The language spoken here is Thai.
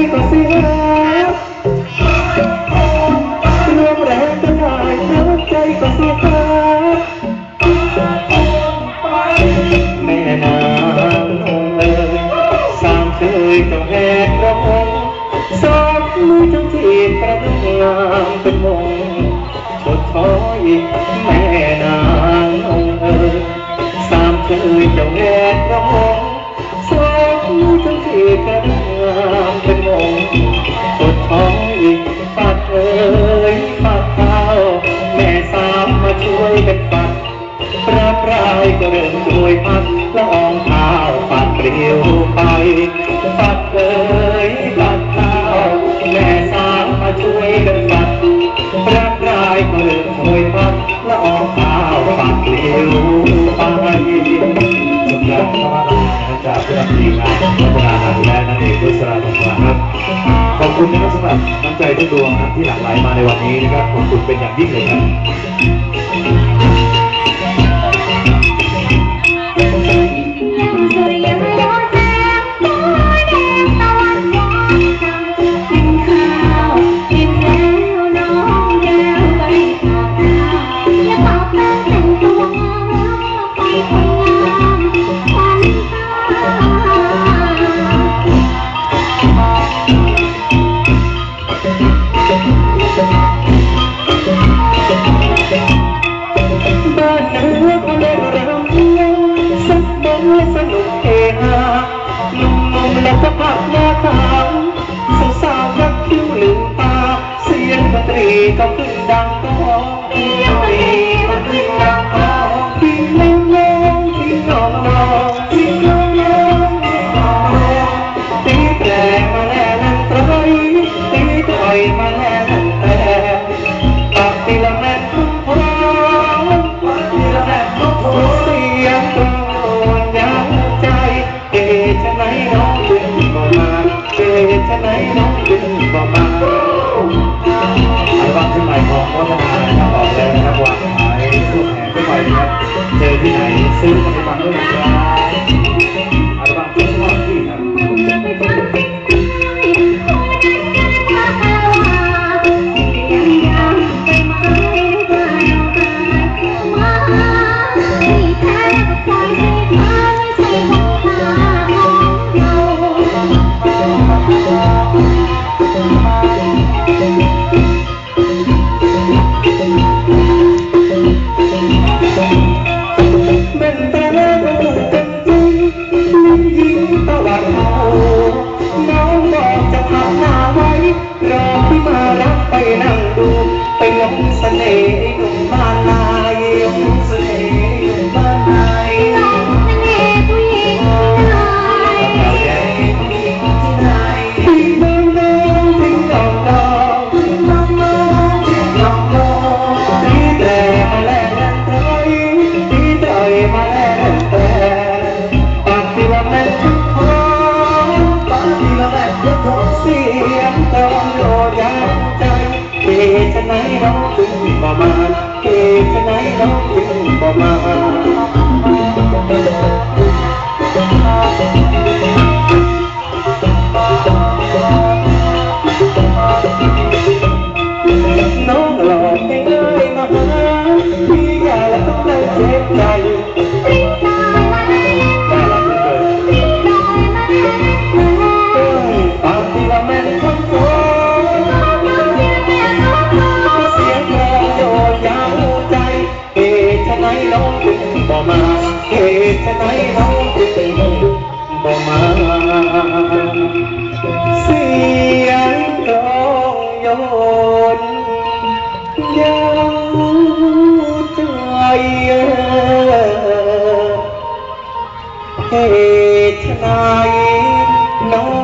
แม่นางองเอ๋ยสามเคยต้องแหกร้งสอมือทั้งทีประดับงามเป็นมงชดถอยแม่นางองเอ๋ยสามเคยต้องหกร้ง คุณนะครับสำหรับน้ำใจทุกดวงครับที่หลั่งไหลมาในวันนี้นะครับขอบคุณเป็นอย่างยิ่งเลยครับ และสภาพหน้าตาสาวสาวรักคิ้วลืมตา เสียงดนตรีก็ขึ้นดังก้องดนตรีก็ขึ้นดังก้องทิ้งน้องน้องทิ้งน้องน้องทิ้งน้องน้องทิ้งน้องน้องตีแปลงมาแล้วนั่นตรอยตีต่อยมาแล้ว Bangun. and eat ไหนน้องถึงบ่มาเกิศไหนน้องถึงบ่มา บ่มาเหตุไหนเขาจะเป็นบ่มาเสียงกลองโยนเย้าใจเหตุไหนน้อง